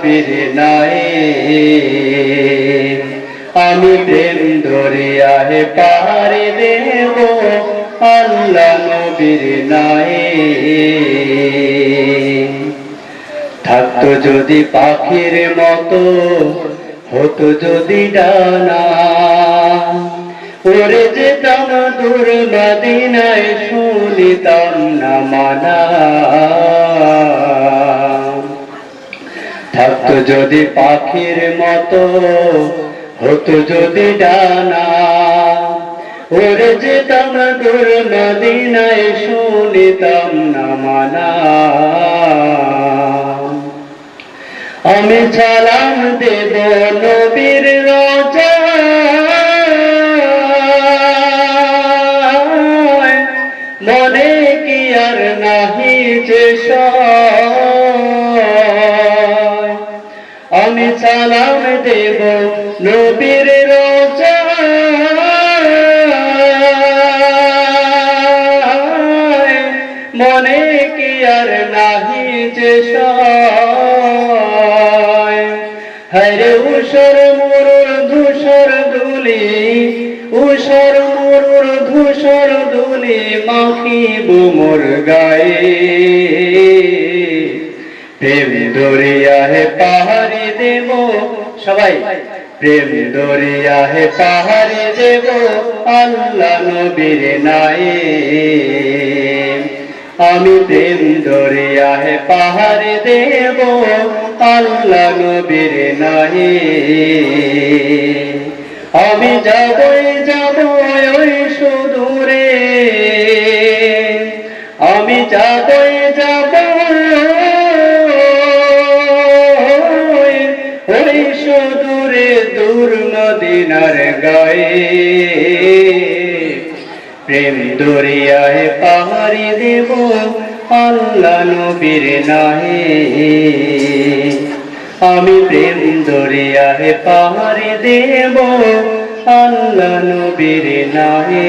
নবীর নাই। আমি প্রেম দরিয়াহে পাহাড়ে দেব, আল্লাহ নবীর নাই। থাকতো যদি পাখির মতো, হতো যদি ডানা। উড়ে যেতাম দূর মদিনায় শুনিতাম না মানা। থাকতো যদি পাখির মতো, হতো যদি ডানা। উড়ে যেতাম দূর মদিনায়, শুনিতাম না মানা। আমি সালাম দেব নবীর রোজা। মনে কি আর নাহি যে সয়। আমি সালাম দেব নবীর রোজা মনে কি আর নাহি যে। হরে উষর মুরুর ধূসর দুলি উষর মুরুর ধূসর দুলি মাখিব মোর গায়ে প্রেম দরিয়া হে পাহাড়ি দেব, সবাই। প্রেম দরিয়া হে দেব, আল্লাহ নবীর নাই আমি প্রেম দরিয়া হে পাহাড়ি দেব, আল্লাহ নবীর নাই আমি যাবই যাব ওই সুদূরে। আমি যাবই যাব প্রেম দরিয়ায় পাহাড়ি দেব, আল্লাহ নবীর নাহে আমি প্রেম দরিয়ায় পাহাড়ি দেব, আল্লাহ নবীর নাহে